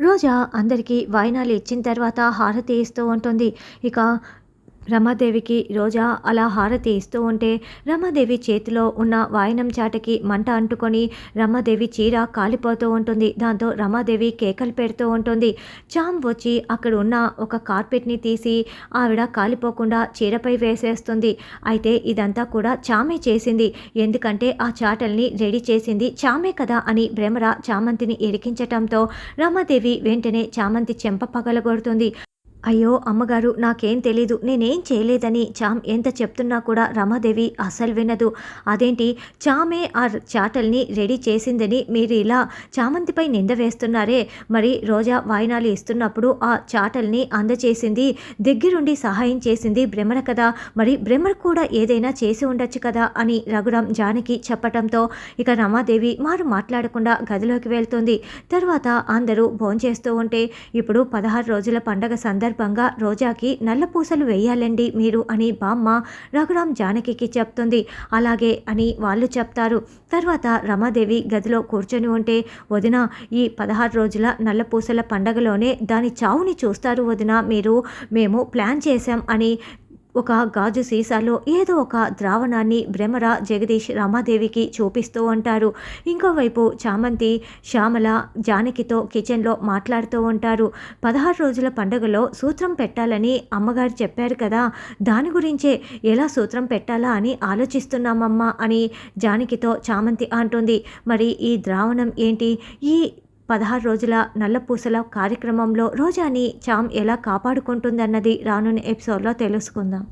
రోజా అందరికీ వాయినాలు ఇచ్చిన తర్వాత హారతి ఇస్తూ ఉంటుంది. ఇక రమాదేవికి రోజా అలా హారతి ఇస్తూ ఉంటే రమాదేవి చేతిలో ఉన్న వాయనం చాటకి మంట అంటుకొని రమాదేవి చీర కాలిపోతూ ఉంటుంది. దాంతో రమాదేవి కేకలు పెడుతూ ఉంటుంది. చామ్ వచ్చి అక్కడ ఉన్న ఒక కార్పెట్ని తీసి ఆవిడ కాలిపోకుండా చీరపై వేసేస్తుంది. అయితే ఇదంతా కూడా చామే చేసింది. ఎందుకంటే ఆ చాటల్ని రెడీ చేసింది చామే కదా అని భ్రమర చామంతిని ఎరికించటంతో రమాదేవి వెంటనే చామంతి చెంప పగలగొడుతుంది. అయ్యో అమ్మగారు నాకేం తెలీదు. నేనేం చేయలేదని చామ్ ఎంత చెప్తున్నా కూడా రమాదేవి అసలు వినదు. అదేంటి? చామే ఆ చాటల్ని రెడీ చేసిందని మీరు ఇలా చామంతిపై నింద వేస్తున్నారే? మరి రోజా వాయినాలు ఇస్తున్నప్పుడు ఆ చాటల్ని అందచేసింది దగ్గరుండి సహాయం చేసింది భ్రమర కదా? మరి భ్రమర కూడా ఏదైనా చేసి ఉండొచ్చు కదా అని రఘురాం జానకి చెప్పటంతో ఇక రమాదేవి మారు మాట్లాడకుండా గదిలోకి వెళ్తుంది. తర్వాత అందరూ భోంచేస్తూ ఉంటే ఇప్పుడు పదహారు రోజుల పండగ సందర్భం సందర్భంగా రోజాకి నల్ల పూసలు వేయాలండి మీరు అని బామ్మ రఘురాం జానకికి చెప్తుంది. అలాగే అని వాళ్ళు చెప్తారు. తర్వాత రమాదేవి గదిలో కూర్చొని ఉంటే వదిన ఈ పదహారు రోజుల నల్ల పూసల పండగలోనే దాని చావుని చూస్తారు వదిన మీరు మేము ప్లాన్ చేశాం అని ఒక గాజు సీసాలో ఏదో ఒక ద్రావణాన్ని భ్రమర జగదీష్ రమాదేవికి చూపిస్తూ ఉంటారు. ఇంకోవైపు చామంతి శ్యామల జానకితో కిచెన్లో మాట్లాడుతూ ఉంటారు. పదహారు రోజుల పండుగలో సూత్రం పెట్టాలని అమ్మగారు చెప్పారు కదా దాని గురించే ఎలా సూత్రం పెట్టాలా అని ఆలోచిస్తున్నామమ్మా అని జానకితో చామంతి అంటుంది. మరి ఈ ద్రావణం ఏంటి? ఈ పదహారు రోజుల నల్లపూసల కార్యక్రమంలో రోజాని చామ్ ఎలా కాపాడుకుంటుందన్నది రానున్న ఎపిసోడ్లో తెలుసుకుందాం.